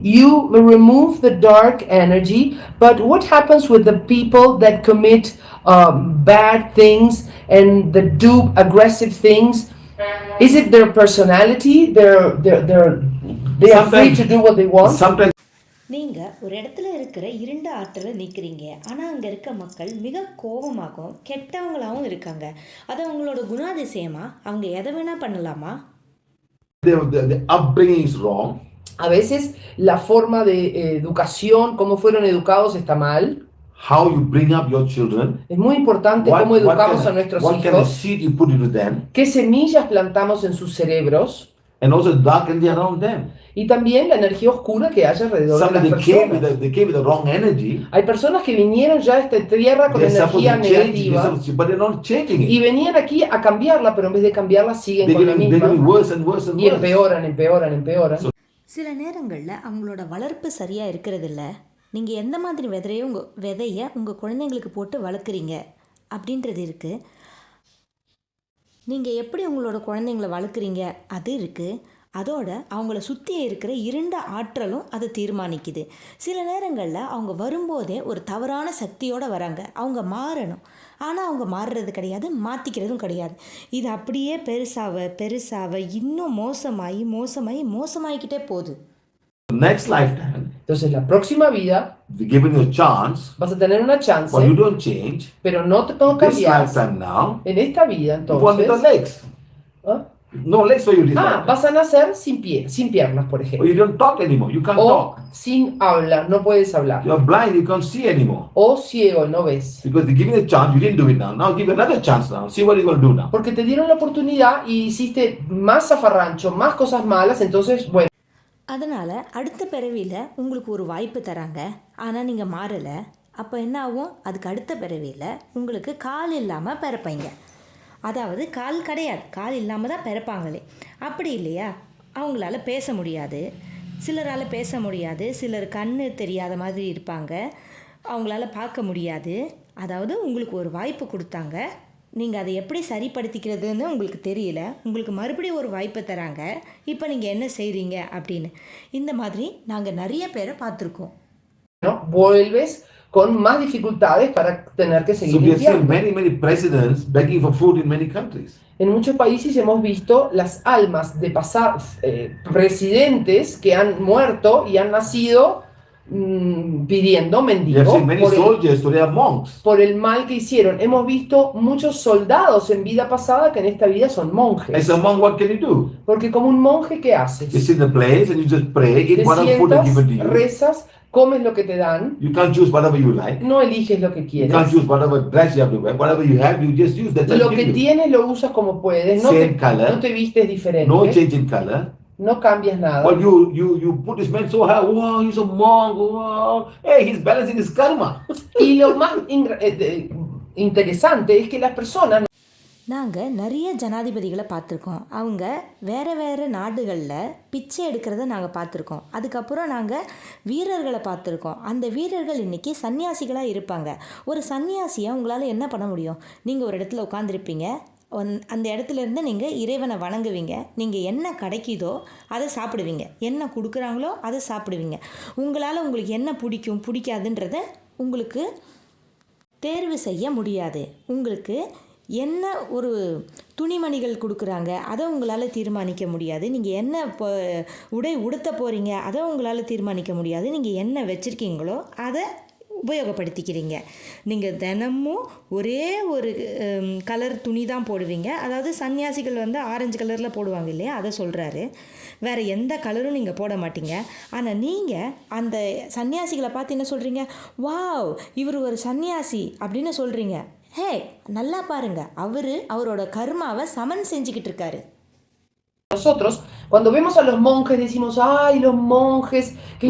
You remove the dark energy, but what happens with the people that commit um, bad things and that do aggressive things? Is it their personality? They're they're they're they are free Sometimes- to do what they want. Sometimes நீங்கள் ஒரு இடத்துல இருக்கிற இருண்ட ஆற்றலை நீக்கிறீங்க ஆனால் அங்கே இருக்க மக்கள் மிக கோபமாகவும் கெட்டவங்களாகவும் இருக்காங்க அது அவங்களோட குணாதிசயமா அவங்க எதை வேணால் பண்ணலாமா A veces la forma de eh, educación, cómo fueron educados, está mal. How you bring up your children. Es muy importante What, cómo educamos a nuestros hijos, seed you put into them. qué semillas plantamos en sus cerebros And also dark energy around them. y también la energía oscura que hay alrededor de las came, with personas. the, they came with the wrong energy. Hay personas que vinieron ya a esta tierra con They're energía negativa supposed to- but they're not changing y it. venían aquí a cambiarla, pero en vez de cambiarla siguen con la misma worse and worse and y empeoran, empeoran, empeoran. சில நேரங்களில் அவங்களோட வளர்ப்பு சரியாக இருக்கிறதில்ல. நீங்கள் எந்த மாதிரி விதையோ உங்கள் விதையை உங்கள் குழந்தைங்களுக்கு போட்டு வளர்க்குறீங்க? அப்படின்றது இருக்குது நீங்கள் எப்படி உங்களோட குழந்தைங்கள வளர்க்குறீங்க? அது இருக்குது அதோட அவங்கள சுற்றி இருக்கிற இருண்ட ஆற்றலும் அதை தீர்மானிக்குது சில நேரங்களில் அவங்க வரும்போதே ஒரு தவறான சக்தியோடு வராங்க அவங்க மாறணும் ஆனால் அவங்க மாறுறது கிடையாது மாற்றிக்கிறதும் கிடையாது இது அப்படியே பெருசாக பெருசாக இன்னும் மோசமாகி மோசமாகி மோசமாகிக்கிட்டே போகுது Next lifetime, Entonces, la próxima vida given you a chance, vas a tener una chance, but you don't change, pero no te no this cambias. lifetime now, En esta vida, you want the entonces, legs. ¿ah? No legs for you this ah, lifetime. vas a nacer sin pie, sin piernas, por Or ejemplo, you don't talk anymore. You can't o talk. sin habla, no puedes hablar, You're blind. You can't see anymore. o ciego, no ves. Because they give you a chance, you didn't do it now. Now give you another chance now. See what you're going to do now. Porque te dieron la oportunidad y hiciste más zafarrancho, más cosas malas, entonces, bueno, அதனால் அடுத்த பிறவியில் உங்களுக்கு ஒரு வாய்ப்பு தராங்க ஆனால் நீங்கள் மாறலை அப்போ என்ன ஆகும் அதுக்கு அடுத்த பிறவியில் உங்களுக்கு கால் இல்லாமல் பிறப்பீங்க அதாவது கால் கிடையாது. கால் இல்லாமல் தான் பிறப்பாங்களே. அப்படி இல்லையா? அவங்களால பேச முடியாது. சிலரால் பேச முடியாது. சிலர் கண்ணு தெரியாத மாதிரி இருப்பாங்க. அவங்களால பார்க்க முடியாது. அதாவது உங்களுக்கு ஒரு வாய்ப்பு கொடுத்தாங்க. நீங்கள் அதை எப்படி சரிப்படுத்திக்கிறதுன்னு உங்களுக்கு தெரியல. உங்களுக்கு மறுபடியும் ஒரு வாய்ப்பை தராங்க. இப்போ நீங்கள் என்ன செய்கிறீங்க அப்படின்னு. இந்த மாதிரி நாங்கள் நிறைய பேரை பார்த்துருக்கோம். ¿no? Con más dificultades para tener que So seguir seen limpiando. many, many presidents begging for food in many countries. En muchos países hemos visto las almas de pasar eh, presidentes que han muerto y han nacido mm, pidiendo We have mendigo seen many por el, monks. por el mal que hicieron. Hemos visto muchos soldados en vida pasada que en esta vida son As monjes. a monk, what can you do? Porque como un monje, ¿qué haces? You sit in a place and you just pray, eat Te whatever food is given to you. rezas, comes lo que te dan, You can't choose whatever you like. no eliges lo que You quieres. can't choose whatever dress you have to wear. Whatever you have, you just use. That's Lo que you tienes lo usas como puedes, no Same te, color. no te vistes diferente, No change in color. No cambias nada. But you you you put this man so high. Wow, he's a monk. Wow. Hey, he's balancing his karma. Y lo más in- eh, interesante es que las personas நாங்கள் நிறைய ஜனாதிபதிகளை பார்த்துருக்கோம் அவங்க வேறு வேறு நாடுகளில் பிச்சை எடுக்கிறத நாங்கள் பார்த்துருக்கோம் அதுக்கப்புறம் நாங்கள் வீரர்களை பார்த்துருக்கோம் அந்த வீரர்கள் இன்றைக்கி சன்னியாசிகளாக இருப்பாங்க ஒரு சன்னியாசியை உங்களால் என்ன பண்ண முடியும் நீங்கள் ஒரு இடத்துல உட்காந்துருப்பீங்க அந்த இடத்துல இருந்து நீங்கள் இறைவனை வணங்குவீங்க. நீங்கள் என்ன கிடைக்குதோ அதை சாப்பிடுவீங்க. என்ன கொடுக்குறாங்களோ அதை சாப்பிடுவீங்க. உங்களால் உங்களுக்கு என்ன பிடிக்கும் பிடிக்காதுன்றத உங்களுக்கு தேர்வு செய்ய முடியாது. உங்களுக்கு என்ன ஒரு துணிமணிகள் கொடுக்குறாங்க அதை உங்களால் தீர்மானிக்க முடியாது. நீங்கள் என்ன இப்போ உடை உடுத்த போகிறீங்க அதை உங்களால் தீர்மானிக்க முடியாது. நீங்கள் என்ன வச்சுருக்கீங்களோ அதை உபயோகப்படுத்திக்கிறீங்க. நீங்கள் தினமும் ஒரே ஒரு கலர் துணி தான் போடுவீங்க. அதாவது சன்னியாசிகள் வந்து ஆரஞ்சு கலரில் போடுவாங்க இல்லையா? அதை சொல்கிறாரு வேறு எந்த கலரும் நீங்கள் போட மாட்டீங்க. ஆனால் நீங்கள் அந்த சன்னியாசிகளை பார்த்து என்ன சொல்கிறீங்க வாவ் இவர் ஒரு சன்னியாசி அப்படின்னு சொல்கிறீங்க ஹே நல்லா பாருங்க. அவர் அவரோட கர்மாவை சமன் செஞ்சுக்கிட்டு இருக்காரு. Nosotros, cuando vemos a los monjes, decimos, ay, los monjes, que